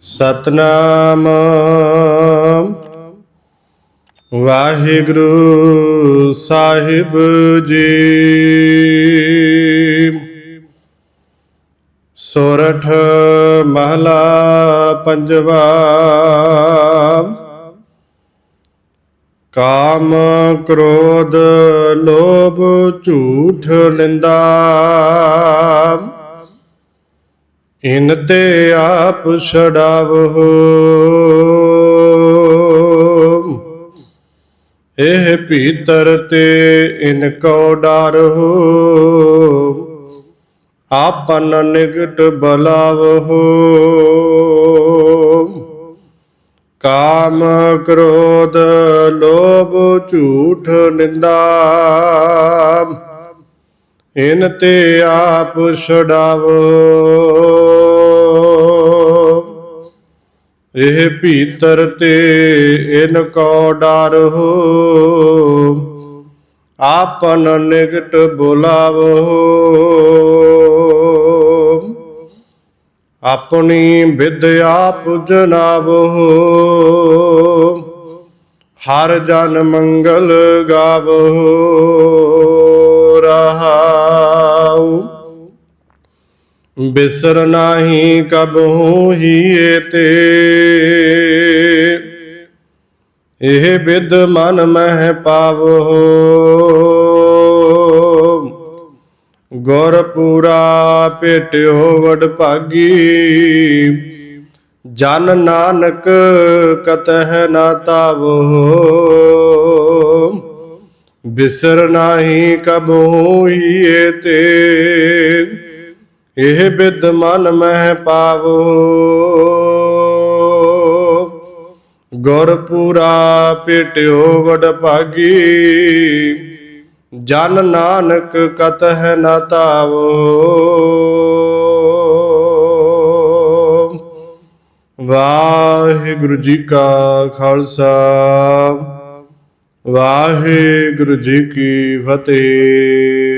ਸਤਨਾਮ। ਵਾਹਿਗੁਰੂ ਸਾਹਿਬ ਜੀ। ਸੋਰਠ ਮਹਲਾ ਪੰਜਵਾ। ਕਾਮ ਕ੍ਰੋਧ ਲੋਭ ਝੂਠ ਨਿੰਦਾ। ਇਨ ਤੇ ਆਪ ਛਡਾਵੋ ਇਹ ਭੀਤਰ ਤੇ ਇਨ ਕੋ ਡਰੋ ਆਪਨ ਨਿਕਟ ਬਲਾਵੋ ਕਾਮ ਕ੍ਰੋਧ ਲੋਭ ਝੂਠ ਨਿੰਦਾ। ਇਨ ਤੇ ਆਪ ਛਡਾਵੋ ਇਹ ਭੀਤਰ ਤੇ ਇਨ ਕੋ ਹੋ। ਆਪਨ ਨਿਕਟ ਬੁਲਾਵੋ। ਆਪਣੀ ਵਿਦਿਆ ਆਪ ਜਨਾਵੋ। ਹਰ ਜਨ ਮੰਗਲ ਗਾਵੋ। ਬਿਸਰ ਨਾਹੀ ਕਬਹੂ ਹੀ ਤੇ। ਇਹ ਬਿਦ ਮਨ ਮਹਿ ਪਾਵੋ। ਗੁਰ ਪੂਰਾ ਭੇਟਿਓ ਵਡ ਭਾਗੀ। ਜਨ ਨਾਨਕ ਕਤਹਿ ਨਾ ਤਾਵੋ। ਬਿਸਰ ਨਾਹੀ ਕਬਹੂ ਹੀ ਤੇ। ਇਹ ਬਿਦ ਮਨ ਮਹਿ ਪਾਵੋ। ਗੁਰ ਪੂਰਾ ਭੇਟਿਓ ਵਡ ਭਾਗੀ। ਜਨ ਨਾਨਕ ਕਤਹਿ ਨ ਤਾਵੋ ਵਾਹਿਗੁਰੂ ਜੀ ਕਾ ਖਾਲਸਾ। ਵਾਹਿਗੁਰੂ ਜੀ ਕੀ ਫਤਿਹ।